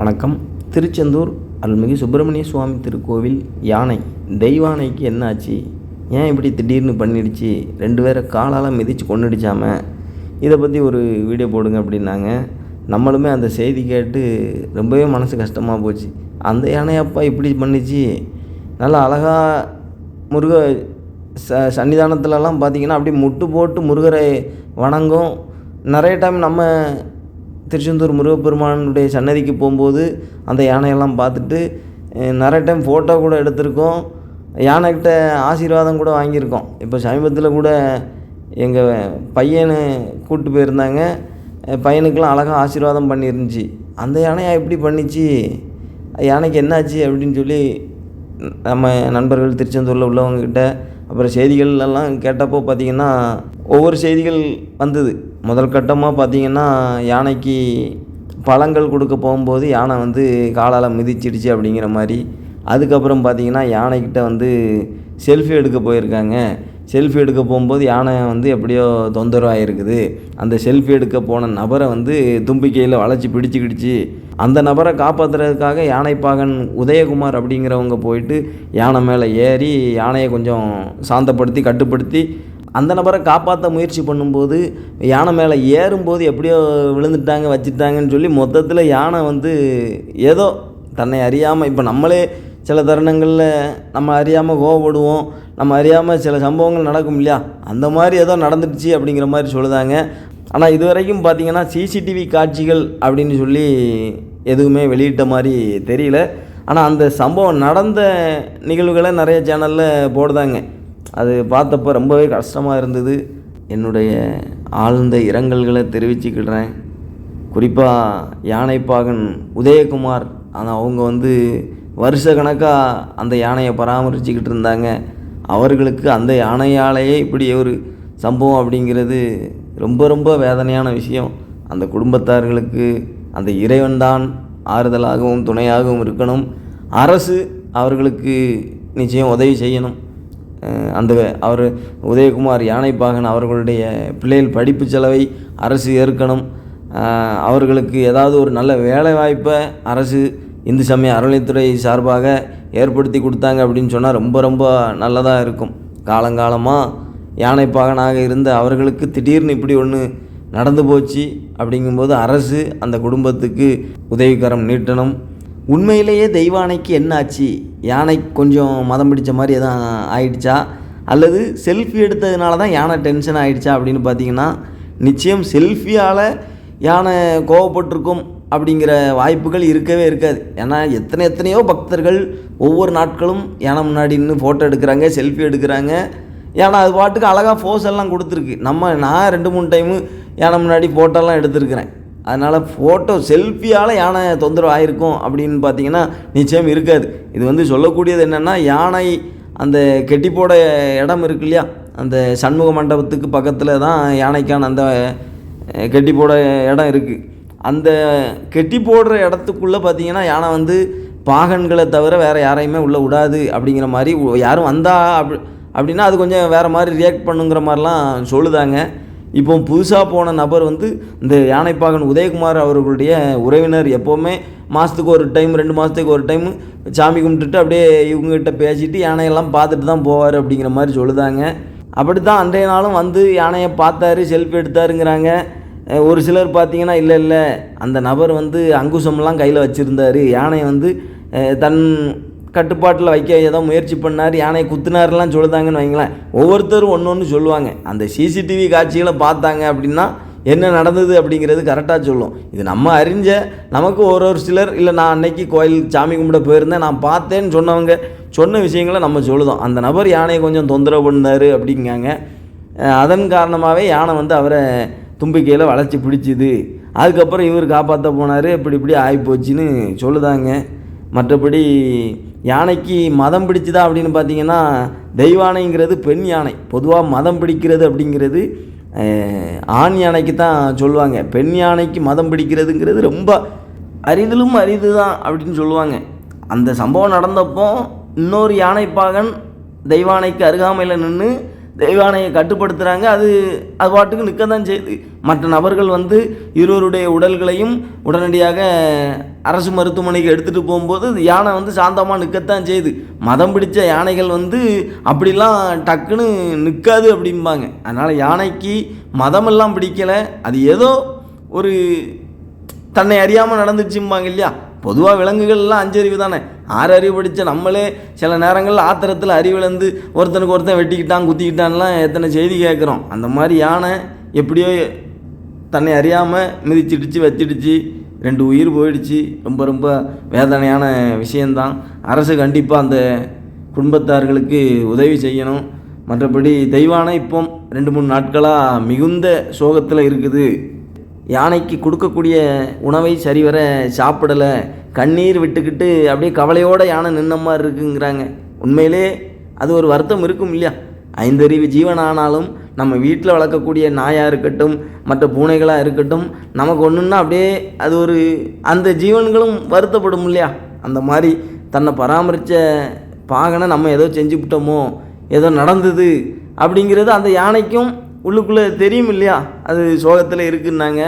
வணக்கம். திருச்செந்தூர் அருள்மிகு சுப்பிரமணிய சுவாமி திருக்கோவில் யானை. தெய்வானைக்கு என்ன ஆச்சு? ஏன் இப்படி திடீர்னு பண்ணிடுச்சு? ரெண்டு பேரை காலால் மிதித்து கொண்டுடிச்சாம இதை பற்றி ஒரு வீடியோ போடுங்க அப்படின்னாங்க. நம்மளுமே அந்த செய்தி கேட்டு ரொம்பவே மனசு கஷ்டமாக போச்சு. அந்த யானையப்பா இப்படி பண்ணிச்சு? நல்லா அழகாக முருக ச சன்னிதானத்துலலாம் பார்த்திங்கன்னா அப்படியே முட்டு போட்டு முருகரை வணங்கும். நிறைய டைம் நம்ம திருச்செந்தூர் முருகப்பெருமானுடைய சன்னதிக்கு போகும்போது அந்த யானையெல்லாம் பார்த்துட்டு நிறைய டைம் ஃபோட்டோ கூட எடுத்திருக்கோம். யானைக்கிட்ட ஆசீர்வாதம் கூட வாங்கியிருக்கோம். இப்போ சமீபத்தில் கூட எங்கள் பையனை கூப்பிட்டு போயிருந்தாங்க. பையனுக்கெல்லாம் அழகாக ஆசீர்வாதம் பண்ணியிருந்துச்சு. அந்த யானையை எப்படி பண்ணிச்சு? யானைக்கு என்னாச்சு அப்படின்னு சொல்லி நம்ம நண்பர்கள் திருச்செந்தூரில் உள்ளவங்கக்கிட்ட அப்புறம் செய்திகள் எல்லாம் கேட்டப்போ பார்த்திங்கன்னா ஒவ்வொரு செய்திகள் வந்தது. முதல் கட்டமாக பார்த்தீங்கன்னா யானைக்கு பழங்கள் கொடுக்க போகும்போது யானை வந்து காலால் மிதிச்சிடுச்சு அப்படிங்கிற மாதிரி. அதுக்கப்புறம் பார்த்தீங்கன்னா யானைக்கிட்ட வந்து செல்ஃபி எடுக்க போயிருக்காங்க. செல்ஃபி எடுக்க போகும்போது யானை வந்து எப்படியோ தொந்தரவாயிருக்குது. அந்த செல்ஃபி எடுக்க போன நபரை வந்து தும்பிக்கையில் வளைச்சி பிடிச்சிக்கிடுச்சு. அந்த நபரை காப்பாற்றுறதுக்காக யானைப்பாகன் உதயகுமார் அப்படிங்கிறவங்க போயிட்டு யானை மேலே ஏறி யானையை கொஞ்சம் சாந்தப்படுத்தி கட்டுப்படுத்தி அந்த நபரை காப்பாற்ற முயற்சி பண்ணும்போது யானை மேலே ஏறும்போது எப்படியோ விழுந்துட்டாங்க வச்சுட்டாங்கன்னு சொல்லி மொத்தத்தில் யானை வந்து ஏதோ தன்னை அறியாமல் இப்போ நம்மளே சில தருணங்களில் நம்ம அறியாமல் கோவப்படுவோம் நம்ம அறியாமல் சில சம்பவங்கள் நடக்கும் இல்லையா? அந்த மாதிரி ஏதோ நடந்துடுச்சு அப்படிங்கிற மாதிரி சொல்லுதாங்க. ஆனால் இது வரைக்கும் பார்த்தீங்கன்னா சிசிடிவி காட்சிகள் அப்படின்னு சொல்லி எதுவுமே வெளியிட்ட மாதிரி தெரியல. ஆனால் அந்த சம்பவம் நடந்த நிகழ்வுகளை நிறைய சேனலில் போடுதாங்க. அது பார்த்தப்ப ரொம்பவே கஷ்டமாக இருந்தது. என்னுடைய ஆழ்ந்த இரங்கல்களை தெரிவிச்சுக்கிடுறேன் குறிப்பாக யானைப்பாகன் உதயகுமார் ஆனால் அவங்க வந்து வருஷ கணக்காக அந்த யானையை பராமரிச்சுக்கிட்டு இருந்தாங்க. அவர்களுக்கு அந்த யானையாலேயே இப்படி ஒரு சம்பவம் அப்படிங்கிறது ரொம்ப ரொம்ப வேதனையான விஷயம். அந்த குடும்பத்தார்களுக்கு அந்த இறைவன்தான் ஆறுதலாகவும் துணையாகவும் இருக்கணும். அரசு அவர்களுக்கு நிச்சயம் உதவி செய்யணும். அந்த அவர் உதயகுமார் யானைப்பாகன் அவர்களுடைய பிள்ளைகள் படிப்பு செலவை அரசு ஏற்கணும். அவர்களுக்கு ஏதாவது ஒரு நல்ல வேலை வாய்ப்பை அரசு இந்து சமய அறநிலைத்துறை சார்பாக ஏற்படுத்தி கொடுத்தாங்க அப்படின்னு சொன்னால் ரொம்ப ரொம்ப நல்லதாக இருக்கும். காலங்காலமாக யானைப்பாகனாக இருந்த அவர்களுக்கு திடீர்னு இப்படி ஒன்று நடந்து போச்சு அப்படிங்கும்போது அரசு அந்த குடும்பத்துக்கு உதவிக்கரம் நீட்டணும். உண்மையிலேயே தெய்வானைக்கு என்ன ஆச்சு? யானை கொஞ்சம் மதம் பிடிச்ச மாதிரி எதுவும் ஆயிடுச்சா? அல்லது செல்ஃபி எடுத்ததுனால தான் யானை டென்ஷன் ஆகிடுச்சா அப்படின்னு பார்த்தீங்கன்னா நிச்சயம் செல்ஃபியால் யானை கோவப்பட்டிருக்கும். அப்படிங்கிற வாய்ப்புகள் இருக்கவே இருக்காது. ஏன்னா எத்தனை எத்தனையோ பக்தர்கள் ஒவ்வொரு நாட்களும் யானை முன்னாடி நின்று ஃபோட்டோ எடுக்கிறாங்க செல்ஃபி எடுக்கிறாங்க. ஏன்னா அது பாட்டுக்கு அழகாக ஃபோஸ் எல்லாம் கொடுத்துருக்கு. நம்ம நான் ரெண்டு மூணு டைமு யானை முன்னாடி ஃபோட்டோலாம் எடுத்திருக்கிறேன். அதனால் ஃபோட்டோ செல்ஃபியால் யானை தொந்தரவு ஆகிருக்கும் அப்படின்னு பார்த்தீங்கன்னா நிச்சயம் இருக்காது. இது வந்து சொல்லக்கூடியது என்னென்னா யானை அந்த கெட்டிப்போட இடம் இருக்கு இல்லையா? அந்த சண்முக மண்டபத்துக்கு பக்கத்தில் தான் யானைக்கான அந்த கெட்டிப்போட இடம் இருக்குது அந்த கெட்டி போடுற இடத்துக்குள்ளே பார்த்தீங்கன்னா யானை வந்து பாகன்களை தவிர வேறு யாரையுமே உள்ளே விடாது அப்படிங்கிற மாதிரி யாரும் வந்தா அப்படி அப்படின்னா அது கொஞ்சம் வேறு மாதிரி ரியாக்ட் பண்ணுங்கிற மாதிரிலாம் சொல்லுதாங்க. இப்போ புதுசாக போன நபர் வந்து இந்த யானைப்பாகன் உதயகுமார் அவர்களுடைய உறவினர் எப்போவுமே மாதத்துக்கு ஒரு டைம் ரெண்டு மாதத்துக்கு ஒரு டைம் சாமி கும்பிட்டுட்டு அப்படியே இவங்ககிட்ட பேசிட்டு யானையெல்லாம் பார்த்துட்டு தான் போவார் அப்படிங்கிற மாதிரி சொல்லுதாங்க. அப்படி தான் அன்றைய நாளும் வந்து யானையை பார்த்தாரு செல்ஃபி எடுத்தாருங்கிறாங்க. ஒரு சிலர் பார்த்தீங்கன்னா இல்லை இல்லை அந்த நபர் வந்து அங்குசம்லாம் கையில் வச்சுருந்தாரு. யானை வந்து தன் கட்டுப்பாட்டில் வைக்க ஏதோ முயற்சி பண்ணார். யானையை குத்துனாருலாம் சொல்லுதாங்கன்னு வைங்களேன். ஒவ்வொருத்தரும் ஒன்று ஒன்று சொல்லுவாங்க. அந்த சிசிடிவி காட்சிகளை பார்த்தாங்க அப்படின்னா என்ன நடந்தது அப்படிங்கிறது கரெக்டாக சொல்லும். இது நம்ம அறிஞ்ச நமக்கு ஒரு ஒரு சிலர் இல்லை நான் அன்னைக்கு கோயில் சாமி கும்பிட போயிருந்தேன். நான் பார்த்தேன்னு சொன்னவங்க சொன்ன விஷயங்களை நம்ம சொல்லுதோம். அந்த நபர் யானையை கொஞ்சம் தொந்தரவு பண்ணார் அப்படிங்காங்க. அதன் காரணமாகவே யானை வந்து அவரை தும்பிக்கையில் வளைச்சி பிடிச்சிது. அதுக்கப்புறம் இவர் காப்பாற்ற போனார். இப்படி இப்படி ஆகிப்போச்சுன்னு சொல்லுதாங்க. மற்றபடி யானைக்கு மதம் பிடிச்சுதா அப்படின்னு பார்த்தீங்கன்னா தெய்வானைங்கிறது பெண் யானை. பொதுவாக மதம் பிடிக்கிறது அப்படிங்கிறது ஆண் யானைக்கு தான் சொல்லுவாங்க. பெண் யானைக்கு மதம் பிடிக்கிறதுங்கிறது ரொம்ப அரிதிலும் அரிது தான் அப்படின்னு சொல்லுவாங்க. அந்த சம்பவம் நடந்தப்போ இன்னொரு யானைப்பாகன் தெய்வானைக்கு அருகாமையில் நின்று தெய்வானையை கட்டுப்படுத்துகிறாங்க அது அது பாட்டுக்கு நிற்க தான் செய்யுது மற்ற நபர்கள் வந்து இருவருடைய உடல்களையும் உடனடியாக அரசு மருத்துவமனைக்கு எடுத்துகிட்டு போகும்போது யானை வந்து சாந்தமாக நிற்கத்தான் செய்யுது மதம் பிடித்த யானைகள் வந்து அப்படிலாம் டக்குன்னு நிற்காது அப்படிம்பாங்க. அதனால் யானைக்கு மதமெல்லாம் பிடிக்கலை. அது ஏதோ ஒரு தன்னை அறியாமல் நடந்துச்சும்பாங்க இல்லையா? பொதுவாக விலங்குகள்லாம் அஞ்சறிவு தானே? ஆறு அறிவு படித்த நம்மளே சில நேரங்களில் ஆத்திரத்தில் அறிவிழந்து ஒருத்தனுக்கு ஒருத்தன் வெட்டிக்கிட்டான் குத்திக்கிட்டான்லாம் எத்தனை செய்தி கேட்குறோம். அந்த மாதிரி யானை எப்படியோ தன்னை அறியாமல் மிதிச்சிடுச்சு வச்சிடுச்சு. ரெண்டு உயிர் போயிடுச்சு. ரொம்ப ரொம்ப வேதனையான விஷயந்தான் அரசு கண்டிப்பாக அந்த குடும்பத்தார்களுக்கு உதவி செய்யணும். மற்றபடி தெய்வானை இப்போ ரெண்டு மூணு நாட்களாக மிகுந்த சோகத்தில் இருக்குது. யானைக்கு கொடுக்கக்கூடிய உணவை சரிவர சாப்பிடலை கண்ணீர் விட்டுக்கிட்டு அப்படியே கவலையோடு யானை நின்ன மாதிரி இருக்குங்கிறாங்க. உண்மையிலே அது ஒரு வருத்தம் இருக்கும் இல்லையா? ஐந்தறிவு ஜீவன் ஆனாலும் நம்ம வீட்டில் வளர்க்கக்கூடிய நாயாக இருக்கட்டும் மற்ற பூனைகளாக இருக்கட்டும் நமக்கு ஒன்றுன்னா அப்படியே அது ஒரு அந்த ஜீவன்களும் வருத்தப்படும் இல்லையா? அந்த மாதிரி தன்னை பராமரித்த பாகனை நம்ம ஏதோ செஞ்சுவிட்டோமோ ஏதோ நடந்தது அப்படிங்கிறது அந்த யானைக்கும் உள்ளுக்குள்ளே தெரியும் இல்லையா அது சோகத்தில் இருக்குன்னாங்க.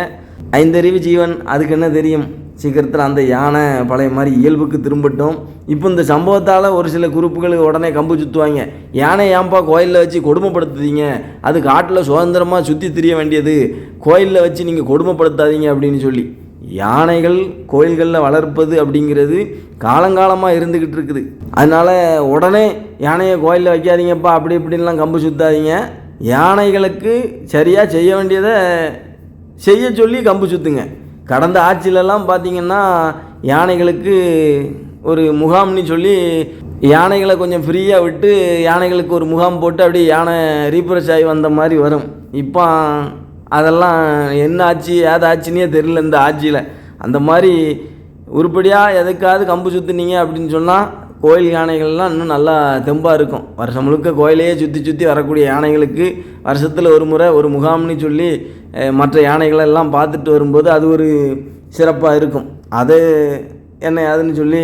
ஐந்தறிவு ஜீவன் அதுக்கு என்ன தெரியும்? சீக்கிரத்தில் அந்த யானை பழைய மாதிரி இயல்புக்கு திரும்பட்டும். இப்போ இந்த சம்பவத்தால் ஒரு சில குரூப்புகள் உடனே கம்பு சுற்றுவாங்க யானை ஏன்பா கோயிலில் வச்சு கொடுமைப்படுத்துதீங்க? அது காட்டில் சுதந்திரமாக சுற்றி திரிய வேண்டியது. கோயிலில் வச்சு நீங்கள் கொடுமைப்படுத்தாதீங்க அப்படின்னு சொல்லி. யானைகள் கோயில்களில் வளர்ப்பது அப்படிங்கிறது காலங்காலமாக இருந்துக்கிட்டு இருக்குது. அதனால் உடனே யானையை கோயிலில் வைக்காதீங்கப்பா அப்படி இப்படின்லாம் கம்பு சுற்றாதீங்க யானைகளுக்கு சரியாக செய்ய வேண்டியதை செய்ய சொல்லி கம்பு சுற்றுங்க கடந்த ஆட்சியிலலாம் பார்த்தீங்கன்னா யானைகளுக்கு ஒரு முகாம்னு சொல்லி யானைகளை கொஞ்சம் ஃப்ரீயாக விட்டு யானைகளுக்கு ஒரு முகாம் போட்டு அப்படியே யானை ரீப்ரெஷ் ஆகி வந்த மாதிரி வரும். இப்போ அதெல்லாம் என்ன ஆச்சு ஏது ஆச்சுன்னே தெரியல இந்த ஆட்சியில். அந்த மாதிரி உருப்படியாக எதுக்காவது கம்பு சுற்றுனீங்க அப்படின்னு சொன்னால் கோயில் யானைகள்லாம் இன்னும் நல்லா தெம்பாக இருக்கும். வருஷம் முழுக்க கோயிலையே சுற்றி சுற்றி வரக்கூடிய யானைகளுக்கு வருஷத்தில் ஒரு முறை ஒரு முகாம்னு சொல்லி மற்ற யானைகளை எல்லாம் பார்த்துட்டு வரும்போது அது ஒரு சிறப்பாக இருக்கும். அது என்ன அதுன்னு சொல்லி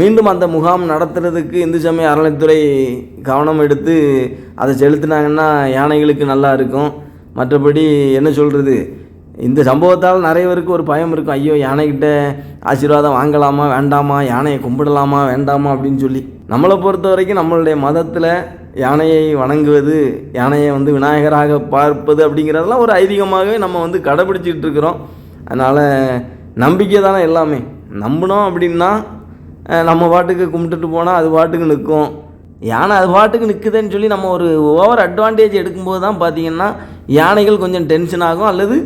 மீண்டும் அந்த முகாம் நடத்துறதுக்கு இந்து சமய அறநிலைத்துறை கவனம் எடுத்து அதை செலுத்தினாங்கன்னா யானைகளுக்கு நல்லா இருக்கும். மற்றபடி என்ன சொல்கிறது இந்த சம்பவத்தால் நிறைய பேருக்கு ஒரு பயம் இருக்கும். ஐயோ யானைக்கிட்ட ஆசீர்வாதம் வாங்கலாமா வேண்டாமா யானையை கும்பிடலாமா வேண்டாமா அப்படின்னு சொல்லி. நம்மளை பொறுத்த வரைக்கும் நம்மளுடைய மதத்தில் யானையை வணங்குவது யானையை வந்து விநாயகராக பார்ப்பது அப்படிங்கிறதெல்லாம் ஒரு ஐதீகமாகவே நம்ம வந்து கடைபிடிச்சிட்டு இருக்கிறோம். அதனால் நம்பிக்கை தானே எல்லாமே. நம்பினோம் அப்படின்னா நம்ம பாட்டுக்கு கும்பிட்டுட்டு போனால் அது பாட்டுக்கு நிற்கும். யானை அது பாட்டுக்கு நிற்குதுன்னு சொல்லி நம்ம ஒரு ஓவர் அட்வான்டேஜ் எடுக்கும்போது தான் பார்த்தீங்கன்னா யானைகள் கொஞ்சம் டென்ஷன் ஆகும். அல்லது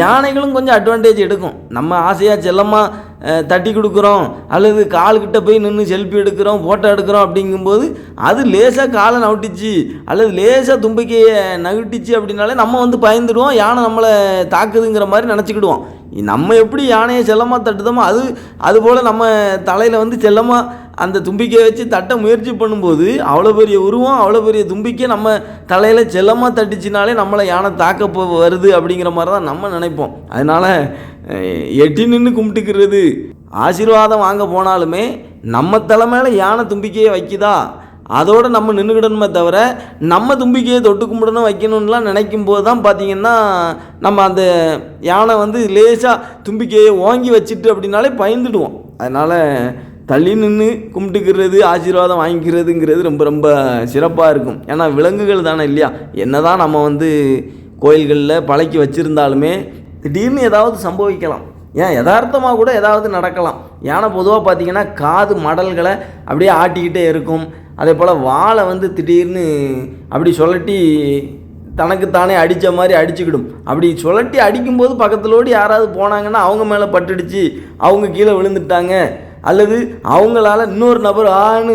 யானைகளும் கொஞ்சம் அட்வான்டேஜ் எடுக்கும். நம்ம ஆசையாக செல்லமாக தட்டி கொடுக்குறோம் அல்லது கால்கிட்ட போய் நின்று செல்ஃபி எடுக்கிறோம் ஃபோட்டோ எடுக்கிறோம் அப்படிங்கும்போது அது லேசாக காலை நவுட்டிச்சு அல்லது லேசாக தும்பிக்கையை நகுட்டிச்சு அப்படின்னாலே நம்ம வந்து பயந்துடுவோம் யானை நம்மளை தாக்குதுங்கிற மாதிரி நினச்சிக்கிடுவோம். நம்ம எப்படி யானையை செல்லமாக தட்டுதோமோ அது அதுபோல் நம்ம தலையில் வந்து செல்லமாக அந்த தும்பிக்கையை வச்சு தட்ட முயற்சி பண்ணும்போது அவ்வளோ பெரிய உருவம் அவ்வளோ பெரிய தும்பிக்கை நம்ம தலையில் செல்லமாக தட்டிச்சினாலே நம்மளை யானை தாக்க போ வருது அப்படிங்கிற மாதிரி தான் நம்ம நினைப்போம். அதனால் எட்டி நின்று கும்பிட்டுக்கிறது ஆசீர்வாதம் வாங்க போனாலுமே நம்ம தலை மேலே யானை தும்பிக்கையை வைக்குதா? அதோடு நம்ம நின்றுக்கிடணுமே தவிர நம்ம தும்பிக்கையை தொட்டு கும்பிடணும் வைக்கணும்லாம் நினைக்கும் போது தான் பார்த்தீங்கன்னா நம்ம அந்த யானை வந்து லேசாக தும்பிக்கையை ஓங்கி வச்சுட்டு அப்படின்னாலே பயந்துடுவோம். அதனால் தள்ளி நின்று கும்பிட்டுக்கிறது ஆசீர்வாதம் வாங்கிக்கிறதுங்கிறது ரொம்ப ரொம்ப சிறப்பாக இருக்கும். ஏன்னா விலங்குகள் தானே இல்லையா? என்ன தான் நம்ம வந்து கோயில்களில் பழக்கி வச்சுருந்தாலுமே திடீர்னு ஏதாவது சம்பவிக்கலாம். ஏன்? யதார்த்தமாக கூட ஏதாவது நடக்கலாம். யானை பொதுவாக பார்த்தீங்கன்னா காது மடல்களை அப்படியே ஆட்டிக்கிட்டே இருக்கும். அதே போல் வாழை வந்து திடீர்னு அப்படி சொல்லட்டி தனக்குத்தானே அடித்த மாதிரி அடிச்சுக்கிடும். அப்படி சுழட்டி அடிக்கும்போது பக்கத்துலோடு யாராவது போனாங்கன்னா அவங்க மேலே பட்டுடுச்சு அவங்க கீழே விழுந்துட்டாங்க. அல்லது அவங்களால இன்னொரு நபர் ஆன்னு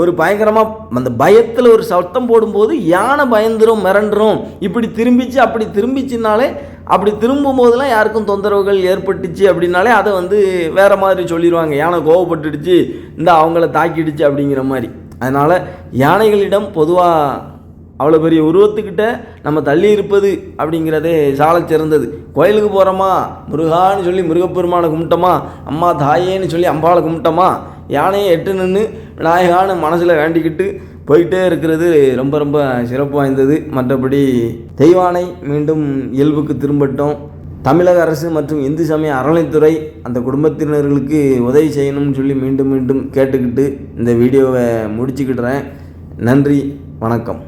ஒரு பயங்கரமாக அந்த பயத்தில் ஒரு சத்தம் போடும்போது யானை பயந்துரும் மிரண்டுரும். இப்படி திரும்பிச்சு அப்படி திரும்பிச்சுனாலே அப்படி திரும்பும் போதெல்லாம் யாருக்கும் தொந்தரவுகள் ஏற்பட்டுச்சு அப்படின்னாலே அதை வந்து வேறு மாதிரி சொல்லிடுவாங்க யானை கோவப்பட்டுடுச்சு இந்த அவங்கள தாக்கிடுச்சு அப்படிங்கிற மாதிரி. அதனால் யானைகளிடம் பொதுவாக அவ்வளோ பெரிய உருவத்துக்கிட்ட நம்ம தள்ளி இருப்பது அப்படிங்கிறதே சால சிறந்தது. கோயிலுக்கு போகிறோமா முருகான்னு சொல்லி முருகப்பெருமானை கும்பிட்டோமா? அம்மா தாயேன்னு சொல்லி அம்பாளை கும்பிட்டோமா? யானையை எட்டு நின்று விநாயகான்னு மனசில் வேண்டிக்கிட்டு போயிட்டே இருக்கிறது ரொம்ப ரொம்ப சிறப்பு வாய்ந்தது. மற்றபடி தெய்வானை மீண்டும் இயல்புக்கு திரும்பட்டும். தமிழக அரசு மற்றும் இந்து சமய அறநிலைத்துறை அந்த குடும்பத்தினர்களுக்கு உதவி செய்யணும்னு சொல்லி மீண்டும் மீண்டும் கேட்டுக்கிட்டு இந்த வீடியோவை முடிச்சுக்கிடுறேன். நன்றி வணக்கம்.